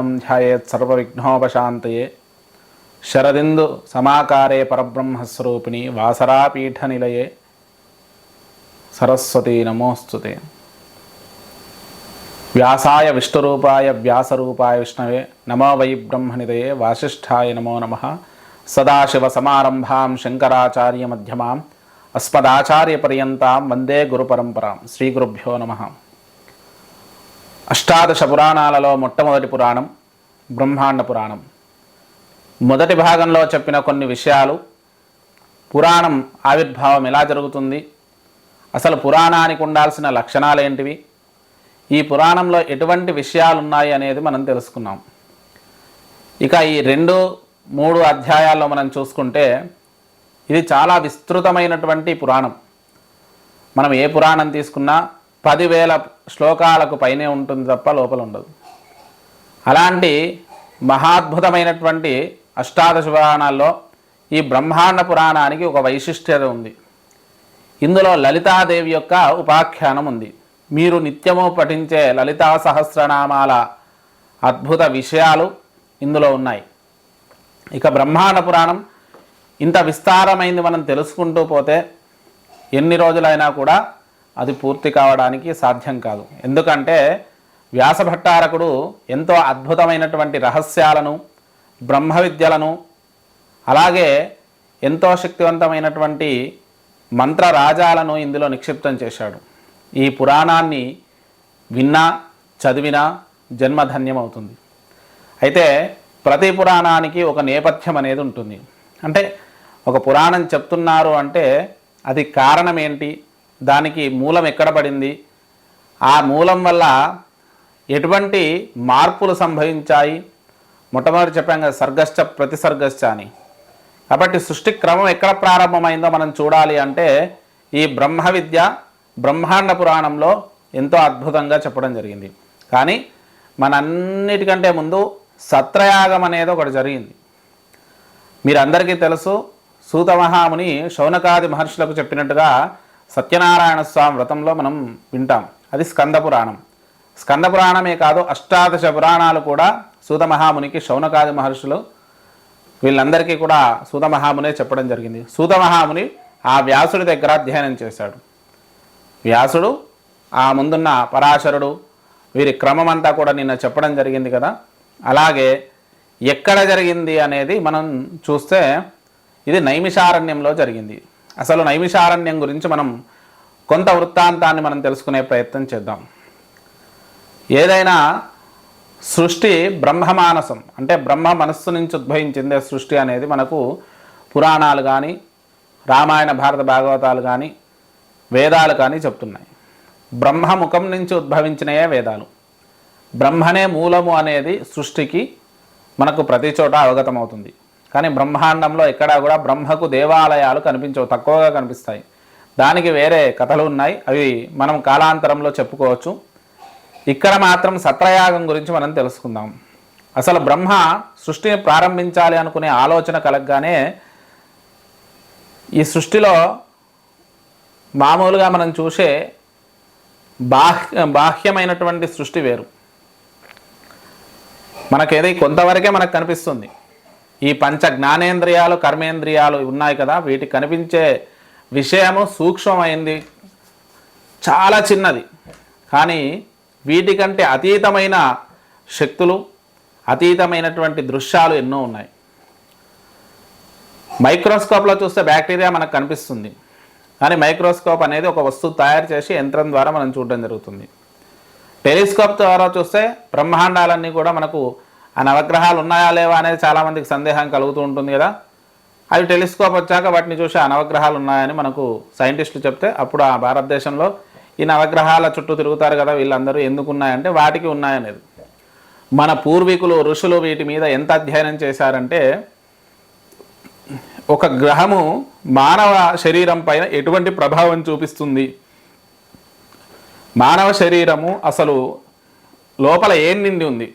ధ్యాయేత్ సర్వవిఘ్నోపశాంతయే. శరదిందు సమాకారే పరబ్రహ్మస్వరూపిణి వాసరాపీఠ నిలయే సరస్వతి నమోస్తుతే. వ్యాసాయ విష్ణురూపాయ వ్యాసరూపాయ విష్ణవే. నమో వై బ్రహ్మనిదయే. వాసిష్ఠాయ నమో నమ. సదాశివసమారంభాం శంకరాచార్య మధ్యమాం. అస్మదాచార్యపర్యంతాం వందే గురుపరంపరాం శ్రీ గురుభ్యో నమ. అష్టాదశ పురాణాలలో మొట్టమొదటి పురాణం బ్రహ్మాండ పురాణం. మొదటి భాగంలో చెప్పిన కొన్ని విషయాలు పురాణం ఆవిర్భావం ఎలా జరుగుతుంది అసలు పురాణానికి ఉండాల్సిన లక్షణాలు ఏంటివి ఈ పురాణంలో ఎటువంటి విషయాలు ఉన్నాయి అనేది మనం తెలుసుకున్నాం. ఇక ఈ రెండు మూడు అధ్యాయాల్లో మనం చూసుకుంటే ఇది చాలా విస్తృతమైనటువంటి పురాణం. మనం ఏ పురాణం తీసుకున్నా పదివేల శ్లోకాలకు పైనే ఉంటుంది తప్ప లోపల ఉండదు. అలాంటి మహాద్భుతమైనటువంటి అష్టాదశ పురాణాల్లో ఈ బ్రహ్మాండ పురాణానికి ఒక వైశిష్ట్యత ఉంది. ఇందులో లలితాదేవి యొక్క ఉపాఖ్యానం ఉంది. మీరు నిత్యము పఠించే లలితా సహస్రనామాల అద్భుత విషయాలు ఇందులో ఉన్నాయి. ఇక బ్రహ్మాండ పురాణం ఇంత విస్తారమైంది మనం తెలుసుకుంటూ పోతే ఎన్ని రోజులైనా కూడా అది పూర్తి కావడానికి సాధ్యం కాదు. ఎందుకంటే వ్యాసభట్టారకుడు ఎంతో అద్భుతమైనటువంటి రహస్యాలను బ్రహ్మ విద్యలను అలాగే ఎంతో శక్తివంతమైనటువంటి మంత్రరాజాలను ఇందులో నిక్షిప్తం చేశాడు. ఈ పురాణాన్ని విన్నా చదివినా జన్మధన్యమవుతుంది. అయితే ప్రతి పురాణానికి ఒక నేపథ్యం అనేది ఉంటుంది. అంటే ఒక పురాణం చెప్తున్నారు అంటే అది కారణం ఏంటి? దానికి మూలం ఎక్కడ పడింది? ఆ మూలం వల్ల ఎటువంటి మార్పులు సంభవించాయి? మొట్టమొదటి చెప్పాం కదా సర్గశ్చ ప్రతిసర్గశ్చ అని. కాబట్టి సృష్టి క్రమం ఎక్కడ ప్రారంభమైందో మనం చూడాలి అంటే ఈ బ్రహ్మ విద్య బ్రహ్మాండ పురాణంలో ఎంతో అద్భుతంగా చెప్పడం జరిగింది. కానీ మనంన్నిటికంటే ముందు సత్రయాగం అనేది ఒకటి జరిగింది. మీరందరికీ తెలుసు సూత మహాముని శౌనకాది మహర్షులకు చెప్పినట్టుగా సత్యనారాయణ స్వామి వ్రతంలో మనం వింటాం. అది స్కంద పురాణం. స్కంద పురాణమే కాదు అష్టాదశ పురాణాలు కూడా సూత మహామునికి శౌనకాది మహర్షులు వీళ్ళందరికీ కూడా సూత మహామునే చెప్పడం జరిగింది. సూత మహాముని ఆ వ్యాసుడి దగ్గర అధ్యయనం చేశాడు. వ్యాసుడు ఆ ముందున్న పరాశరుడు వీరి క్రమం అంతా కూడా నిన్న చెప్పడం జరిగింది కదా. అలాగే ఎక్కడ జరిగింది అనేది మనం చూస్తే ఇది నైమిషారణ్యంలో జరిగింది. అసలు నైమిషారణ్యం గురించి మనం కొంత వృత్తాంతాన్ని మనం తెలుసుకునే ప్రయత్నం చేద్దాం. ఏదైనా సృష్టి బ్రహ్మమానసం అంటే బ్రహ్మ మనస్సు నుంచి ఉద్భవించిందే సృష్టి అనేది మనకు పురాణాలు కానీ రామాయణ భారత భాగవతాలు కానీ వేదాలు కానీ చెప్తున్నాయి. బ్రహ్మముఖం నుంచి ఉద్భవించినయే వేదాలు. బ్రహ్మనే మూలము అనేది సృష్టికి మనకు ప్రతి చోట అవగతమవుతుంది. కానీ బ్రహ్మాండంలో ఎక్కడా కూడా బ్రహ్మకు దేవాలయాలు కనిపించవు తక్కువగా కనిపిస్తాయి. దానికి వేరే కథలు ఉన్నాయి. అవి మనం కాలాంతరంలో చెప్పుకోవచ్చు. ఇక్కడ మాత్రం సత్రయాగం గురించి మనం తెలుసుకుందాం. అసలు బ్రహ్మ సృష్టిని ప్రారంభించాలి అనుకునే ఆలోచన కలగగానే ఈ సృష్టిలో మామూలుగా మనం చూసే బాహ్య బాహ్యమైనటువంటి సృష్టి వేరు. మనకేది కొంతవరకే మనకు కనిపిస్తుంది. ఈ పంచ జ్ఞానేంద్రియాలు కర్మేంద్రియాలు ఉన్నాయి కదా వీటి కనిపించే విషయము సూక్ష్మమైంది. చాలా చిన్నది. కానీ వీటికంటే అతీతమైన శక్తులు అతీతమైనటువంటి దృశ్యాలు ఎన్నో ఉన్నాయి. మైక్రోస్కోప్లో చూస్తే బ్యాక్టీరియా మనకు కనిపిస్తుంది. కానీ మైక్రోస్కోప్ అనేది ఒక వస్తువు తయారు చేసి యంత్రం ద్వారా మనం చూడడం జరుగుతుంది. టెలిస్కోప్ ద్వారా చూస్తే బ్రహ్మాండాలన్నీ కూడా మనకు ఆ నవగ్రహాలు ఉన్నాయా లేవా అనేది చాలామందికి సందేహం కలుగుతూ ఉంటుంది కదా. అవి టెలిస్కోప్ వచ్చాక వాటిని చూసి ఆ నవగ్రహాలు ఉన్నాయని మనకు సైంటిస్టులు చెప్తే అప్పుడు ఆ భారతదేశంలో ఈ నవగ్రహాల చుట్టూ తిరుగుతారు కదా వీళ్ళందరూ ఎందుకు ఉన్నాయంటే వాటికి ఉన్నాయనేది. మన పూర్వీకులు ఋషులు వీటి మీద ఎంత అధ్యయనం చేశారంటే ఒక గ్రహము మానవ శరీరం పైన ఎటువంటి ప్రభావం చూపిస్తుంది? మానవ శరీరము అసలు లోపల ఏం నిండి ఉంది?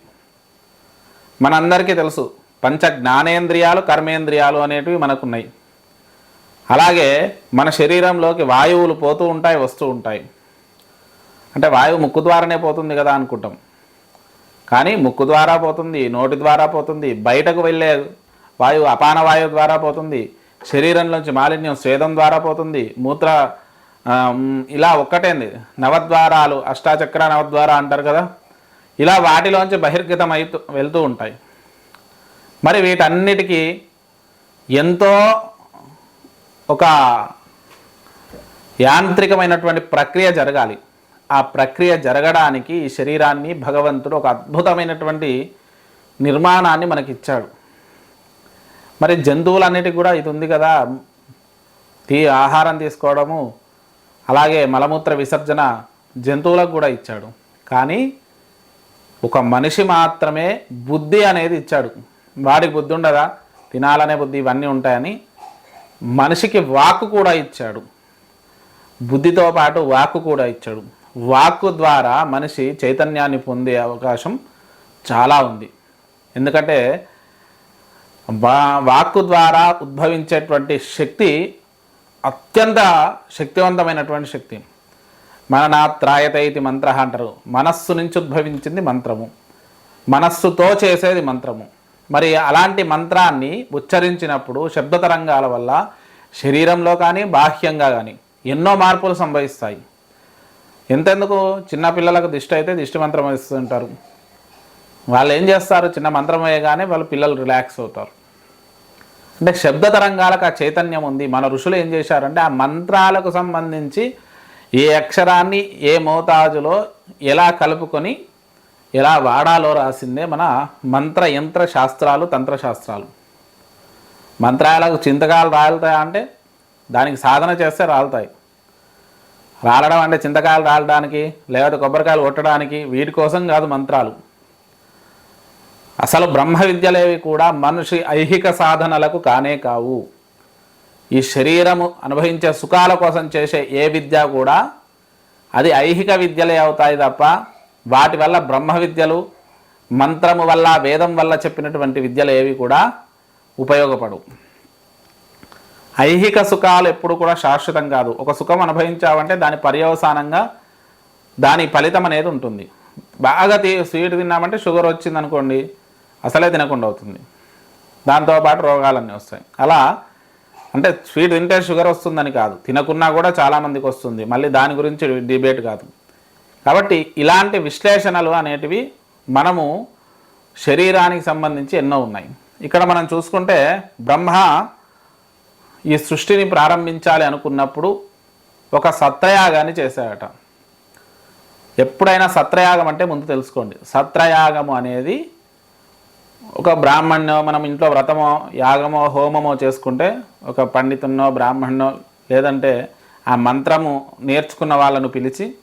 మనందరికీ తెలుసు పంచ జ్ఞానేంద్రియాలు కర్మేంద్రియాలు అనేటివి మనకున్నాయి. అలాగే మన శరీరంలోకి వాయువులు పోతూ ఉంటాయి వస్తూ ఉంటాయి. అంటే వాయువు ముక్కు ద్వారానే పోతుంది కదా అనుకుంటాం. కానీ ముక్కు ద్వారా పోతుంది నోటి ద్వారా పోతుంది బయటకు వెళ్ళే వాయువు అపాన వాయువు ద్వారా పోతుంది శరీరంలోంచి మాలిన్యం స్వేదం ద్వారా పోతుంది మూత్ర ఇలా ఒక్కటేంది. నవద్వారాలు అష్టాచక్ర నవద్వార అంటారు కదా? ఇలా వాటిలోంచి బహిర్గతం అవుతూ వెళ్తూ ఉంటాయి. మరి వీటన్నిటికీ ఎంతో ఒక యాంత్రికమైనటువంటి ప్రక్రియ జరగాలి. ఆ ప్రక్రియ జరగడానికి ఈ శరీరాన్ని భగవంతుడు ఒక అద్భుతమైనటువంటి నిర్మాణాన్ని మనకి ఇచ్చాడు మరి జంతువులన్నిటికీ కూడా ఇది ఉంది కదా. తీ ఆహారం తీసుకోవడము అలాగే మలమూత్ర విసర్జన జంతువులకు కూడా ఇచ్చాడు. కానీ ఒక మనిషి మాత్రమే బుద్ధి అనేది ఇచ్చాడు. వాడికి బుద్ధి ఉండదా? తినాలనే బుద్ధి ఇవన్నీ ఉంటాయని మనిషికి వాక్కు కూడా ఇచ్చాడు. బుద్ధితో పాటు వాక్కు కూడా ఇచ్చాడు. వాక్కు ద్వారా మనిషి చైతన్యాన్ని పొందే అవకాశం చాలా ఉంది. ఎందుకంటే వాక్ వాక్కు ద్వారా ఉద్భవించేటువంటి శక్తి అత్యంత శక్తివంతమైనటువంటి శక్తి. మననాత్రాయత ఇది మంత్ర అంటారు. మనస్సు నుంచి ఉద్భవించింది మంత్రము. మనస్సుతో చేసేది మంత్రము. మరి అలాంటి మంత్రాన్ని ఉచ్చరించినప్పుడు శబ్ద తరంగాల వల్ల శరీరంలో కానీ బాహ్యంగా కానీ ఎన్నో మార్పులు సంభవిస్తాయి. ఎంతెందుకు? చిన్న పిల్లలకు దిష్టి అయితే దిష్టి మంత్రం వేస్తుంటారు. వాళ్ళు ఏం చేస్తారు? చిన్న మంత్రం వేయగానే వాళ్ళు పిల్లలు రిలాక్స్ అవుతారు. అంటే శబ్ద తరంగాలకు ఆ చైతన్యం ఉంది. మన ఋషులు ఏం చేశారంటే ఆ మంత్రాలకు సంబంధించి ఏ అక్షరాన్ని ఏ మోతాజులో ఎలా కలుపుకొని ఎలా వాడాలో రాసిందే మన మంత్ర యంత్ర శాస్త్రాలు తంత్రశాస్త్రాలు మంత్రాలకు చింతకాలు రాలుతాయా అంటే దానికి సాధన చేస్తే రాలుతాయి. రాలడం అంటే చింతకాయలు రాలడానికి లేకపోతే కొబ్బరికాయలు కొట్టడానికి వీటి కోసం కాదు మంత్రాలు. అసలు బ్రహ్మ విద్యలేవి కూడా మనిషి ఐహిక సాధనలకు కానే కావు. ఈ శరీరము అనుభవించే సుఖాల కోసం చేసే ఏ విద్య కూడా అది ఐహిక విద్యలే అవుతాయి తప్ప వాటి వల్ల బ్రహ్మ విద్యలు మంత్రము వల్ల వేదం వల్ల చెప్పినటువంటి విద్యలు ఏవి కూడా ఉపయోగపడవు. ఐహిక సుఖాలు ఎప్పుడు కూడా శాశ్వతం కాదు. ఒక సుఖం అనుభవించావంటే దాని పర్యవసానంగా దాని ఫలితం అనేది ఉంటుంది. బాగా స్వీట్ తిన్నామంటే షుగర్ వచ్చింది అనుకోండి అసలే తినకుండా అవుతుంది. దాంతోపాటు రోగాలన్నీ వస్తాయి. అలా అంటే స్వీట్ తింటే షుగర్ వస్తుందని కాదు. తినకున్నా కూడా చాలామందికి వస్తుంది. మళ్ళీ దాని గురించి డిబేట్ కాదు. కాబట్టి ఇలాంటి విశ్లేషణలు అనేటివి మనము శరీరానికి సంబంధించి ఎన్నో ఉన్నాయి. ఇక్కడ మనం చూసుకుంటే బ్రహ్మ ఈ సృష్టిని ప్రారంభించాలి అనుకున్నప్పుడు ఒక సత్రయాగాన్ని చేశాడట. ఎప్పుడైనా సత్రయాగం అంటే ముందు తెలుసుకోండి. సత్రయాగము అనేది ఒక బ్రాహ్మణ్యో మనం ఇంట్లో వ్రతమో యాగమో హోమమో చేసుకుంటే ఒక పండితున్నో బ్రాహ్మణ్ణో లేదంటే ఆ మంత్రము నేర్చుకున్న వాళ్ళను పిలిచి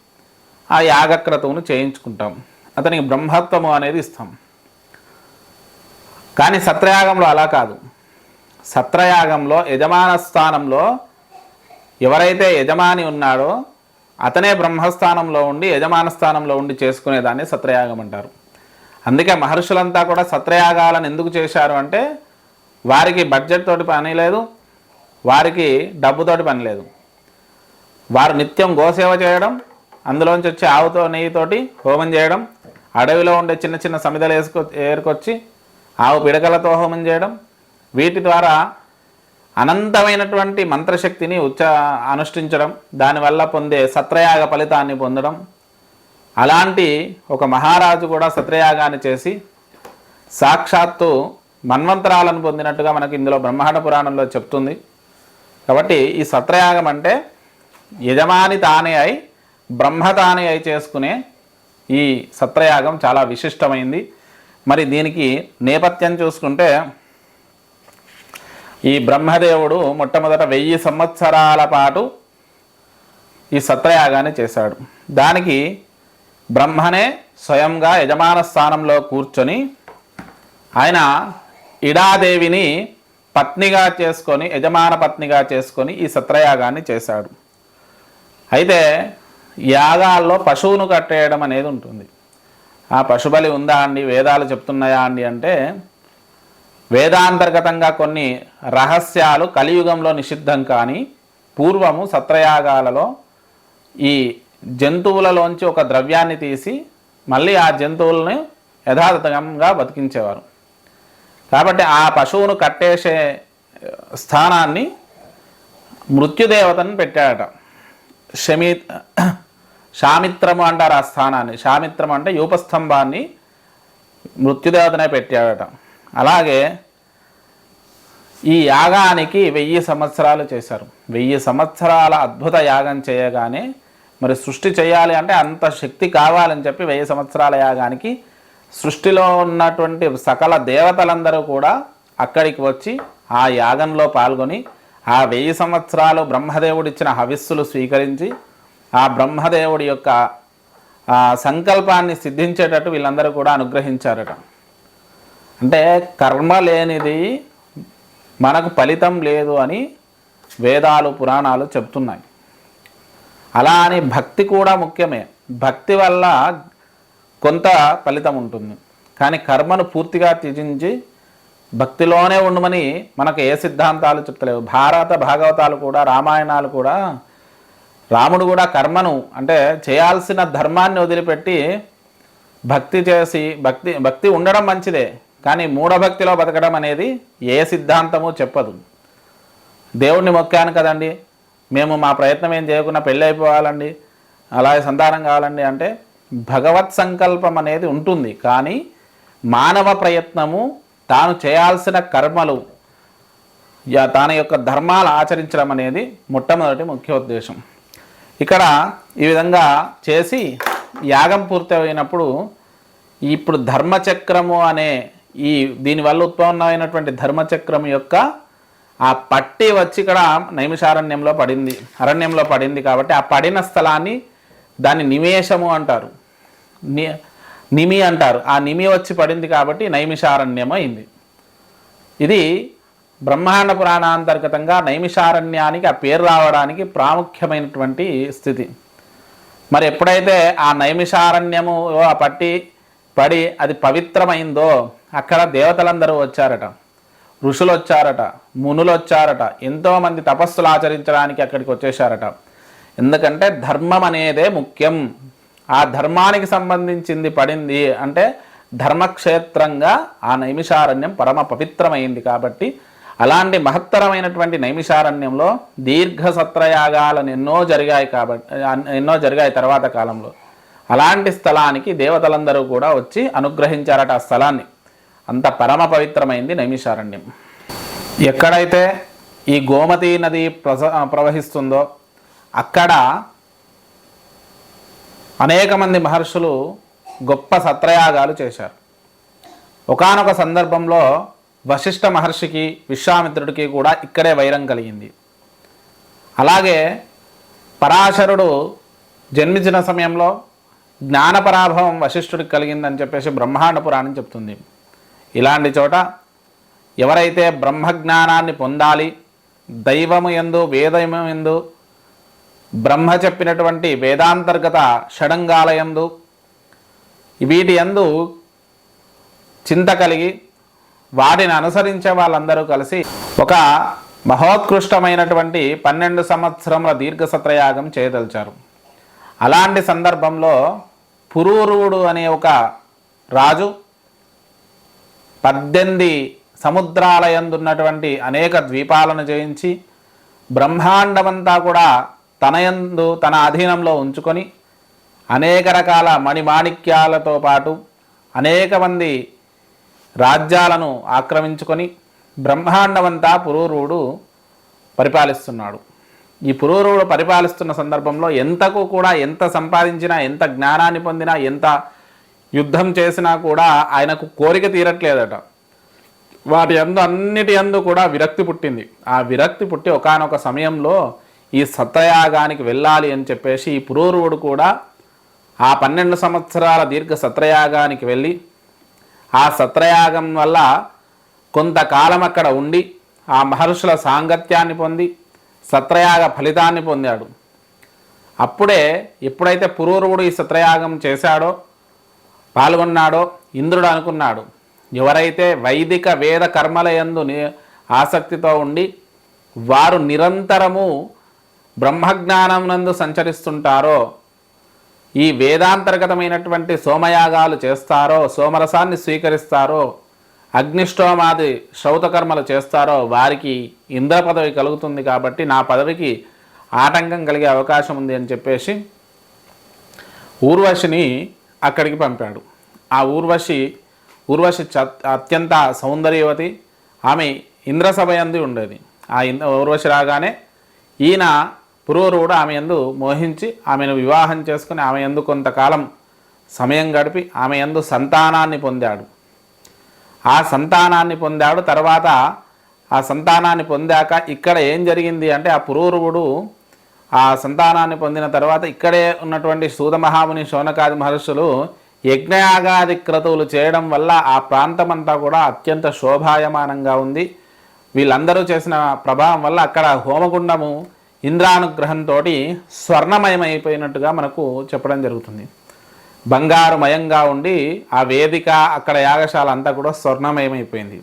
ఆ యాగక్రతువును చేయించుకుంటాం. అతనికి బ్రహ్మత్వము అనేది ఇస్తాం. కానీ సత్రయాగంలో అలా కాదు. సత్రయాగంలో యజమాన స్థానంలో ఎవరైతే యజమాని ఉన్నాడో అతనే బ్రహ్మస్థానంలో ఉండి యజమాన స్థానంలో ఉండి చేసుకునేదాన్ని సత్రయాగం అంటారు. అందుకే మహర్షులంతా కూడా సత్రయాగాలను ఎందుకు చేశారు అంటే వారికి బడ్జెట్ తోటి పని లేదు వారికి డబ్బుతోటి పని లేదు. వారు నిత్యం గోసేవ చేయడం అందులోంచి వచ్చే ఆవుతో నెయ్యితోటి హోమం చేయడం అడవిలో ఉండే చిన్న చిన్న సమిదలు వేసుకొ ఏరుకొచ్చి ఆవు పిడకలతో హోమం చేయడం వీటి ద్వారా అనంతమైనటువంటి మంత్రశక్తిని ఉచ్చ అనుష్ఠించడం దానివల్ల పొందే సత్రయాగ ఫలితాన్ని పొందడం అలాంటి ఒక మహారాజు కూడా సత్రయాగాన్ని చేసి సాక్షాత్తు మన్వంతరాలను పొందినట్టుగా మనకి ఇందులో బ్రహ్మాండ పురాణంలో చెప్తుంది. కాబట్టి ఈ సత్రయాగం అంటే యజమాని తానే అయి బ్రహ్మ తానే అయి చేసుకునే ఈ సత్రయాగం చాలా విశిష్టమైంది. మరి దీనికి నేపథ్యం చూసుకుంటే ఈ బ్రహ్మదేవుడు మొట్టమొదట వెయ్యి సంవత్సరాల పాటు ఈ సత్రయాగాన్ని చేశాడు. దానికి బ్రహ్మనే స్వయంగా యజమాన స్థానంలో కూర్చొని ఆయన ఇడాదేవిని పత్నిగా చేసుకొని యజమాన పత్నిగా చేసుకొని ఈ సత్రయాగాన్ని చేశాడు. అయితే యాగాల్లో పశువును కట్టేయడం అనేది ఉంటుంది. ఆ పశుబలి ఉందా అండి? వేదాలు చెప్తున్నాయా అండి అంటే వేదాంతర్గతంగా కొన్ని రహస్యాలు కలియుగంలో నిషిద్ధం కానీ పూర్వము సత్రయాగాలలో ఈ జంతువులలోంచి ఒక ద్రవ్యాన్ని తీసి మళ్ళీ ఆ జంతువులను యథాతథంగా బతికించేవారు. కాబట్టి ఆ పశువును కట్టేసే స్థానాన్ని మృత్యుదేవతను పెట్టాడట. శమి శామిత్రము అంటారు ఆ స్థానాన్ని. శామిత్రం అంటే యూపస్తంభాన్ని మృత్యుదేవతనే పెట్టాడట. అలాగే ఈ యాగానికి వెయ్యి సంవత్సరాలు చేశారు. వెయ్యి సంవత్సరాల అద్భుత యాగం చేయగానే మరి సృష్టి చేయాలి అంటే అంత శక్తి కావాలని చెప్పి వెయ్యి సంవత్సరాల యాగానికి సృష్టిలో ఉన్నటువంటి సకల దేవతలందరూ కూడా అక్కడికి వచ్చి ఆ యాగంలో పాల్గొని ఆ వెయ్యి సంవత్సరాలు బ్రహ్మదేవుడిచ్చిన హవిస్సులు స్వీకరించి ఆ బ్రహ్మదేవుడి యొక్క సంకల్పాన్ని సిద్ధించేటట్టు వీళ్ళందరూ కూడా అనుగ్రహించారట. అంటే కర్మ లేనిది మనకు ఫలితం లేదు అని వేదాలు పురాణాలు చెప్తున్నాయి. అలా అని భక్తి కూడా ముఖ్యమే. భక్తి వల్ల కొంత ఫలితం ఉంటుంది. కానీ కర్మను పూర్తిగా త్యజించి భక్తిలోనే ఉండమని మనకు ఏ సిద్ధాంతాలు చెప్తలేవు. భారత భాగవతాలు కూడా రామాయణాలు కూడా రాముడు కూడా కర్మను అంటే చేయాల్సిన ధర్మాన్ని వదిలిపెట్టి భక్తి చేసి భక్తి భక్తి ఉండడం మంచిదే. కానీ మూఢభక్తిలో బతకడం అనేది ఏ సిద్ధాంతము చెప్పదు. దేవుణ్ణి మొక్కాను కదండి. మేము మా ప్రయత్నం ఏం చేయకుండా పెళ్ళి అయిపోవాలండి అలాగే సంతానం కావాలండి అంటే భగవత్ సంకల్పం అనేది ఉంటుంది. కానీ మానవ ప్రయత్నము తాను చేయాల్సిన కర్మలు తన యొక్క ధర్మాలు ఆచరించడం అనేది మొట్టమొదటి ముఖ్య ఉద్దేశం. ఇక్కడ ఈ విధంగా చేసి యాగం పూర్తయినప్పుడు ఇప్పుడు ధర్మచక్రము అనే ఈ దీనివల్ల ఉత్పన్నమైనటువంటి ధర్మచక్రం యొక్క ఆ పట్టి వచ్చి ఇక్కడ నైమిషారణ్యంలో పడింది అరణ్యంలో పడింది కాబట్టి ఆ పడిన స్థలాన్ని దాన్ని నిమేషము అంటారు. ని నిమి అంటారు. ఆ నిమి వచ్చి పడింది కాబట్టి నైమిషారణ్యం అయింది. ఇది బ్రహ్మాండ పురాణాంతర్గతంగా నైమిషారణ్యానికి ఆ పేరు రావడానికి ప్రాముఖ్యమైనటువంటి స్థితి. మరి ఎప్పుడైతే ఆ నైమిషారణ్యము ఆ పట్టి పడి అది పవిత్రమైందో అక్కడ దేవతలందరూ వచ్చారట. ఋషులు వచ్చారట మునులు వచ్చారట ఎంతోమంది తపస్సులు ఆచరించడానికి అక్కడికి వచ్చేసారట ఎందుకంటే ధర్మం అనేదే ముఖ్యం. ఆ ధర్మానికి సంబంధించింది పడింది అంటే ధర్మక్షేత్రంగా ఆ నైమిషారణ్యం పరమ పవిత్రమైంది కాబట్టి అలాంటి మహత్తరమైనటువంటి నైమిషారణ్యంలో దీర్ఘ సత్రయాగాలను ఎన్నో జరిగాయి కాబట్టి ఎన్నో జరిగాయి తర్వాత కాలంలో. అలాంటి స్థలానికి దేవతలందరూ కూడా వచ్చి అనుగ్రహించారట ఆ స్థలాన్ని. అంత పరమ పవిత్రమైంది నైమిషారణ్యం. ఎక్కడైతే ఈ గోమతి నది ప్రస ప్రవహిస్తుందో అక్కడ అనేక మంది మహర్షులు గొప్ప సత్రయాగాలు చేశారు. ఒకానొక సందర్భంలో వశిష్ఠ మహర్షికి విశ్వామిత్రుడికి కూడా ఇక్కడే వైరం కలిగింది. అలాగే పరాశరుడు జన్మించిన సమయంలో జ్ఞానపరాభవం వశిష్ఠుడికి కలిగిందని చెప్పేసి బ్రహ్మాండ పురాణం చెప్తుంది. ఇలాంటి చోట ఎవరైతే బ్రహ్మజ్ఞానాన్ని పొందాలి దైవము ఎందు వేదము ఎందు బ్రహ్మ చెప్పినటువంటి వేదాంతర్గత షడంగాలయందు వీటి యందు చింత కలిగి వాటిని అనుసరించే వాళ్ళందరూ కలిసి ఒక మహోత్కృష్టమైనటువంటి పన్నెండు సంవత్సరముల దీర్ఘ సత్రయాగం చేయదలిచారు. అలాంటి సందర్భంలో పురూరువుడు అనే ఒక రాజు పద్దెనిమిది సముద్రాలయందున్నటువంటి అనేక ద్వీపాలను జయించి బ్రహ్మాండమంతా కూడా తన యందు తన అధీనంలో ఉంచుకొని అనేక రకాల మణిమాణిక్యాలతో పాటు అనేక మంది రాజ్యాలను ఆక్రమించుకొని బ్రహ్మాండమంతా పురూరుడు పరిపాలిస్తున్నాడు. ఈ పురూరుడు పరిపాలిస్తున్న సందర్భంలో ఎంతకు కూడా ఎంత సంపాదించినా ఎంత జ్ఞానాన్ని పొందినా ఎంత యుద్ధం చేసినా కూడా ఆయనకు కోరిక తీరట్లేదట. వాటి అందు అన్నిటి అందు కూడా విరక్తి పుట్టింది. ఆ విరక్తి పుట్టి ఒకానొక సమయంలో ఈ సత్రయాగానికి వెళ్ళాలి అని చెప్పేసి ఈ పురూరువుడు కూడా ఆ పన్నెండు సంవత్సరాల దీర్ఘ సత్రయాగానికి వెళ్ళి ఆ సత్రయాగం వల్ల కొంతకాలం అక్కడ ఉండి ఆ మహర్షుల సాంగత్యాన్ని పొంది సత్రయాగ ఫలితాన్ని పొందాడు. అప్పుడే ఎప్పుడైతే పురూరువుడు ఈ సత్రయాగం చేశాడో పాల్గొన్నాడో ఇంద్రుడు అనుకున్నాడు. ఎవరైతే వైదిక వేద కర్మల యందు ని- ఆసక్తితో ఉండి వారు నిరంతరము బ్రహ్మజ్ఞానం నందు సంచరిస్తుంటారో ఈ వేదాంతర్గతమైనటువంటి సోమయాగాలు చేస్తారో సోమరసాన్ని స్వీకరిస్తారో అగ్నిష్టోమాది శ్రౌతకర్మలు చేస్తారో వారికి ఇంద్ర పదవి కలుగుతుంది కాబట్టి నా పదవికి ఆటంకం కలిగే అవకాశం ఉంది అని చెప్పేసి ఊర్వశిని అక్కడికి పంపాడు. ఆ ఊర్వశి ఊర్వశి చ అత్యంత సౌందర్యవతి ఆమె ఇంద్రసభయంది ఉండేది. ఆ ఇంద్ర ఊర్వశి రాగానే ఈయన పురోరువుడు ఆమె ఎందు మోహించి ఆమెను వివాహం చేసుకుని ఆమె ఎందు కొంతకాలం సమయం గడిపి ఆమె ఎందు సంతానాన్ని పొందాడు. ఆ సంతానాన్ని పొందాడు. తర్వాత ఆ సంతానాన్ని పొందాక ఇక్కడ ఏం జరిగింది అంటే ఆ పురూరువుడు ఆ సంతానాన్ని పొందిన తర్వాత ఇక్కడే ఉన్నటువంటి సూదమహాముని శౌనకాది మహర్షులు యజ్ఞయాగాది క్రతువులు చేయడం వల్ల ఆ ప్రాంతమంతా కూడా అత్యంత శోభాయమానంగా ఉంది. వీళ్ళందరూ చేసిన ప్రభావం వల్ల అక్కడ హోమగుండము ఇంద్రానుగ్రహంతో స్వర్ణమయమైపోయినట్టుగా మనకు చెప్పడం జరుగుతుంది. బంగారుమయంగా ఉండి ఆ వేదిక అక్కడ యాగశాల అంతా కూడా స్వర్ణమయమైపోయింది.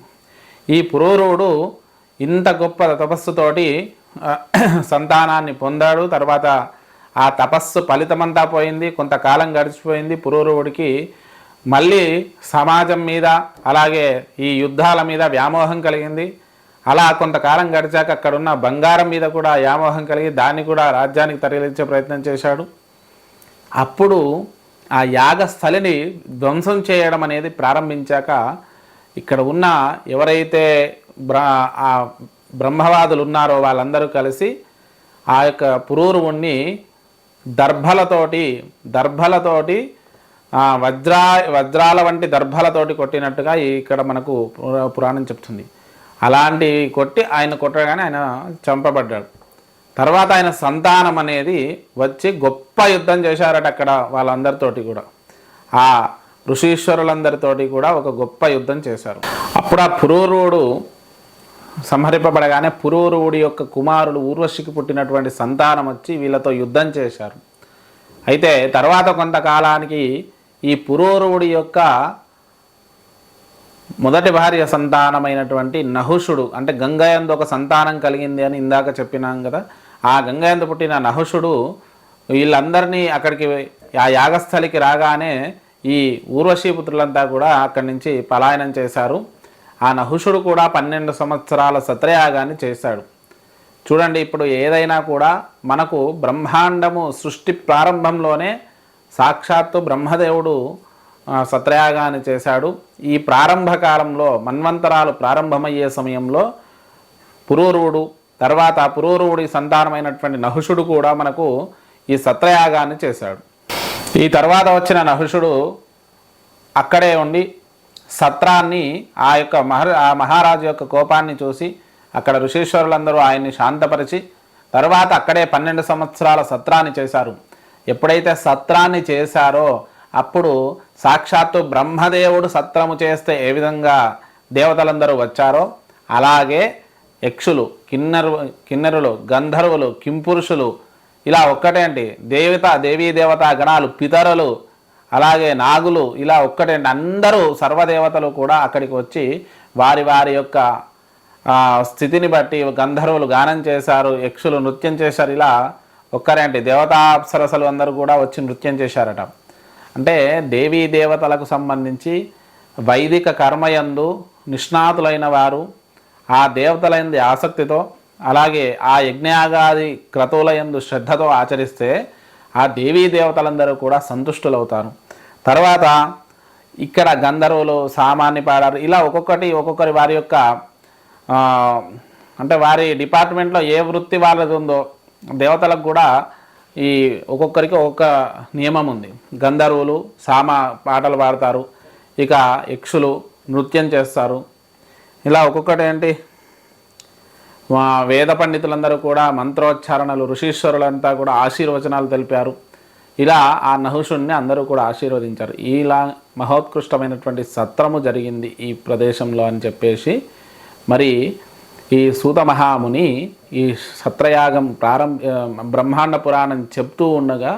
ఈ పురూరుడు ఇంత గొప్ప తపస్సుతోటి సంతానాన్ని పొందాడు. తర్వాత ఆ తపస్సు ఫలితమంతా పోయింది. కొంతకాలం గడిచిపోయింది. పురూరువుడికి మళ్ళీ సమాజం మీద అలాగే ఈ యుద్ధాల మీద వ్యామోహం కలిగింది. అలా కొంతకాలం గడిచాక అక్కడున్న బంగారం మీద కూడా వ్యామోహం కలిగి దాన్ని కూడా రాజ్యానికి తరలించే ప్రయత్నం చేశాడు. అప్పుడు ఆ యాగస్థలిని ధ్వంసం చేయడం అనేది ప్రారంభించాక ఇక్కడ ఉన్న ఎవరైతే బ్రా ఆ బ్రహ్మవాదులు ఉన్నారో వాళ్ళందరూ కలిసి ఆ యొక్క పురూరువుణ్ణి దర్భలతోటి దర్భలతోటి వజ్రా వజ్రాల వంటి దర్భలతోటి కొట్టినట్టుగా ఇక్కడ మనకు పురా- పురాణం చెప్తుంది. అలాంటి కొట్టి ఆయన కొట్టగానే ఆయన చంపబడ్డాడు. తర్వాత ఆయన సంతానం అనేది వచ్చి గొప్ప యుద్ధం చేశారట అక్కడ వాళ్ళందరితోటి కూడా. ఆ ఋషీశ్వరులందరితోటి కూడా ఒక గొప్ప యుద్ధం చేశారు. అప్పుడు ఆ పురూరుడు సంహరింపబడగానే పురూరువుడి యొక్క కుమారుడు ఊర్వశికి పుట్టినటువంటి సంతానం వచ్చి వీళ్ళతో యుద్ధం చేశారు. అయితే తర్వాత కొంతకాలానికి ఈ పురూరువుడి యొక్క మొదటి భార్య సంతానమైనటువంటి నహుషుడు అంటే గంగయందు ఒక సంతానం కలిగింది అని ఇందాక చెప్పినాం కదా ఆ గంగయందు పుట్టిన నహుషుడు వీళ్ళందరినీ అక్కడికి ఆ యాగస్థలికి రాగానే ఈ ఊర్వశీపుత్రులంతా కూడా అక్కడి నుంచి పలాయనం చేశారు. ఆ నహుషుడు కూడా పన్నెండు సంవత్సరాల సత్రయాగాన్ని చేశాడు. చూడండి ఇప్పుడు ఏదైనా కూడా మనకు బ్రహ్మాండము సృష్టి ప్రారంభంలోనే సాక్షాత్తు బ్రహ్మదేవుడు సత్రయాగాన్ని చేశాడు. ఈ ప్రారంభ కాలంలో మన్వంతరాలు ప్రారంభమయ్యే సమయంలో పురూరువుడు తర్వాత పురూరువుడి సంతానమైనటువంటి నహుషుడు కూడా మనకు ఈ సత్రయాగాన్ని చేశాడు. ఈ తర్వాత వచ్చిన నహుషుడు అక్కడే ఉండి సత్రాన్ని ఆ యొక్క మహా ఆ మహారాజు యొక్క కోపాన్ని చూసి అక్కడ ఋషీశ్వరులందరూ ఆయన్ని శాంతపరిచి తర్వాత అక్కడే పన్నెండు సంవత్సరాల సత్రాన్ని చేశారు. ఎప్పుడైతే సత్రాన్ని చేశారో అప్పుడు సాక్షాత్తు బ్రహ్మదేవుడు సత్రము చేస్తే ఏ విధంగా దేవతలందరూ వచ్చారో అలాగే యక్షులు కిన్నరు కిన్నరులు గంధర్వులు కింపురుషులు ఇలా ఒక్కటే అండి. దేవత దేవీ దేవత గణాలు పితరులు అలాగే నాగులు ఇలా ఒక్కటండి అందరూ సర్వదేవతలు కూడా అక్కడికి వచ్చి వారి వారి యొక్క స్థితిని బట్టి గంధర్వులు గానం చేశారు యక్షులు నృత్యం చేశారు ఇలా ఒక్కరేంటి దేవతాప్సరసలు అందరూ కూడా వచ్చి నృత్యం చేశారట. అంటే దేవీ దేవతలకు సంబంధించి వైదిక కర్మయందు నిష్ణాతులైన వారు ఆ దేవతలైంది ఆసక్తితో అలాగే ఆ యజ్ఞయాగాది క్రతువులయందు శ్రద్ధతో ఆచరిస్తే ఆ దేవీ దేవతలందరూ కూడా సంతుష్టులవుతారు. తర్వాత ఇక్కడ గంధర్వులు సామాన్య పాడారు. ఇలా ఒక్కొక్కటి ఒక్కొక్కరి వారి యొక్క అంటే వారి డిపార్ట్మెంట్లో ఏ వృత్తి వాళ్ళది ఉందో దేవతలకు కూడా ఈ ఒక్కొక్కరికి ఒక్కొక్క నియమం ఉంది గంధర్వులు సామ పాటలు పాడతారు. ఇక యక్షులు నృత్యం చేస్తారు. ఇలా ఒక్కొక్కటి ఏంటి? వేద పండితులందరూ కూడా మంత్రోచ్చారణలు ఋషీశ్వరులంతా కూడా ఆశీర్వచనాలు తెలిపారు. ఇలా ఆ నహుషుణ్ణి అందరూ కూడా ఆశీర్వదించారు. ఇలా మహోత్కృష్టమైనటువంటి సత్రము జరిగింది ఈ ప్రదేశంలో అని చెప్పేసి మరి ఈ సూత మహాముని ఈ సత్రయాగం ప్రారంభ బ్రహ్మాండ పురాణం చెప్తూ ఉండగా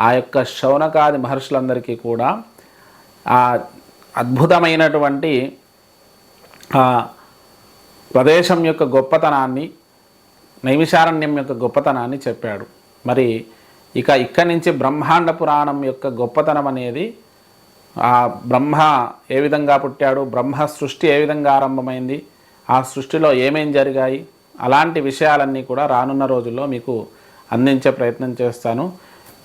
ఆ యొక్క శౌనకాది మహర్షులందరికీ కూడా ఆ అద్భుతమైనటువంటి ఆ ప్రదేశం యొక్క గొప్పతనాన్ని నైమిషారణ్యం యొక్క గొప్పతనాన్ని చెప్పాడు. మరి ఇక ఇక్కడి నుంచి బ్రహ్మాండ పురాణం యొక్క గొప్పతనం అనేది ఆ బ్రహ్మ ఏ విధంగా పుట్టాడు బ్రహ్మ సృష్టి ఏ విధంగా ఆరంభమైంది ఆ సృష్టిలో ఏమేం జరిగాయి అలాంటి విషయాలన్నీ కూడా రానున్న రోజుల్లో మీకు అందించే ప్రయత్నం చేస్తాను.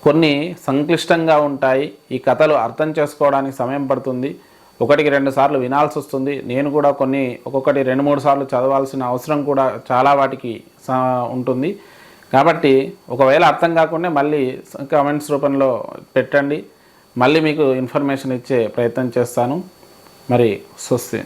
కొన్ని సంక్లిష్టంగా ఉంటాయి ఈ కథలు అర్థం చేసుకోవడానికి సమయం పడుతుంది ఒకటికి రెండు సార్లు వినాల్సి వస్తుంది. నేను కూడా కొన్ని ఒక్కొక్కటి రెండు మూడు సార్లు చదవాల్సిన అవసరం కూడా చాలా వాటికి ఉంటుంది. కాబట్టి ఒకవేళ అర్థం కాకుండా మళ్ళీ కామెంట్స్ రూపంలో పెట్టండి. మళ్ళీ మీకు ఇన్ఫర్మేషన్ ఇచ్చే ప్రయత్నం చేస్తాను. మరి స్వస్తి.